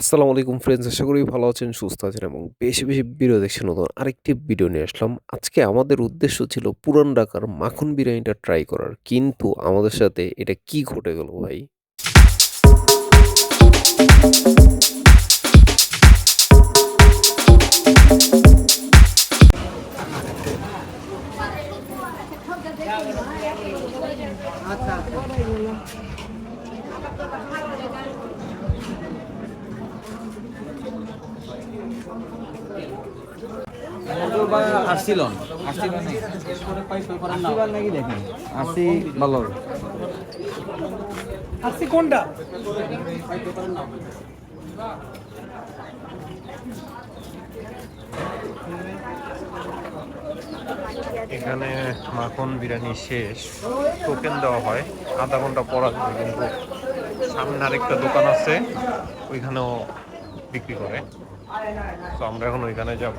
আসসালামু আলাইকুম ফ্রেন্ডস আশা করি ভালো আছেন, সুস্থ আছেন এবং বেশি বেশি ভিডিও দেখছেন নতুন আরেকটি ভিডিও নিয়ে আসলাম। আজকে আমাদের উদ্দেশ্য ছিল পুরান ঢাকার মাখন বিরিয়ানিটা ট্রাই করার, কিন্তু আমাদের সাথে এটা কি ঘটে গেল ভাই? আসছিল আসছিল নাকি দেখেন? আসি ভালো আসছি কোনটা? এখানে মাখন বিরিয়ানি শেষ। টোকেন দেওয়া হয়। আধা ঘণ্টা পর আসবে কিন্তু সামনে আরেকটা দোকান আছে ওইখানেও বিক্রি করে। তো আমরা এখন ওইখানে যাব।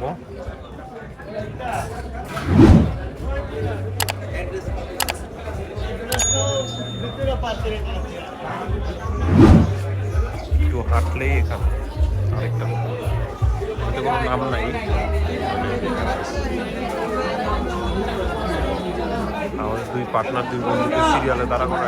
একটু হাঁটলেই এখানে আরেকটা এতে কোনো নাম নাই আমাদের দুই পার্টনার দুই বন্ধুকে সিরিয়ালে দাঁড়া করা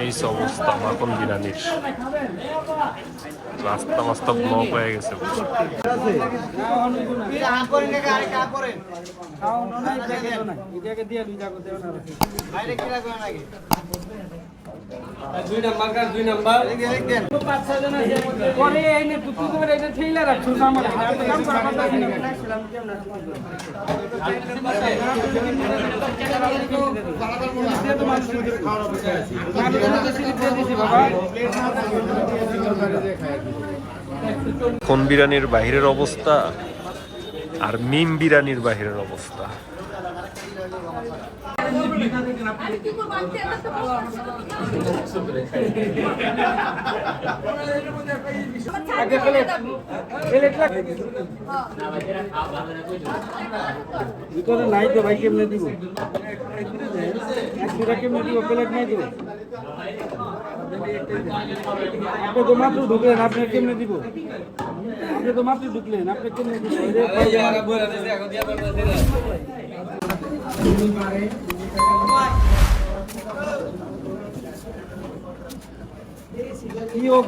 এই অবস্থা মাখন বিরিয়ানির রাস্তা মাস্তা ব্লক হয়ে গেছে। পরে এনে দুটো করে এটা ঠেলে রাখছো আমার কাম কর আমার দাদি কোন বিরিয়ানির বাহিরের অবস্থা আর মিম বিরিয়ানির বাহিরের অবস্থা? ভিতরে নাই তো ভাই কেমনে দিব একশোটা কেমনে দিব প্লেট নাই দিব আপনি তো মাত্র ঢুকলেন আপনার কেমনে দিব আপনি তো মাত্র ঢুকলেন আপনি কেমনে দিব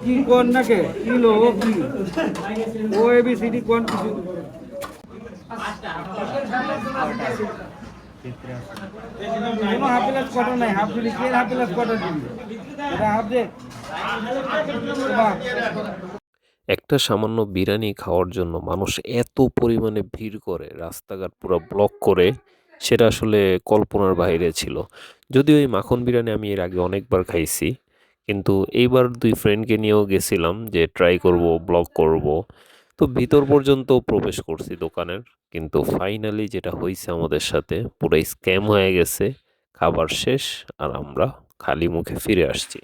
কি কোন নাকে? কি লো ও কি? ও এবিসিডি কোন কিছু? কোনো হাফ প্লাস কটা নাই, হাফ দিলি কে হাফ প্লাস কটা দিবি এটা হাফ দে। একটা সামান্য বিরিয়ানি খাওয়ার জন্য মানুষ এত পরিমাণে ভিড় করে, রাস্তাঘাট পুরো ব্লক করে, সেটা আসলে কল্পনার বাইরে ছিল। যদিও এই মাখন বিরিয়ানি আমি এর আগে অনেকবার খাইছি, কিন্তু এইবার দুই ফ্রেন্ডকে নিয়েও গেছিলাম যে ট্রাই করব ব্লগ করব। তো ভিতর পর্যন্ত প্রবেশ করছি দোকানের, কিন্তু ফাইনালি যেটা হয়েছে আমাদের সাথে পুরো স্ক্যাম হয়ে গেছে, খাবার শেষ, আর আমরা খালি মুখে ফিরে আসছি।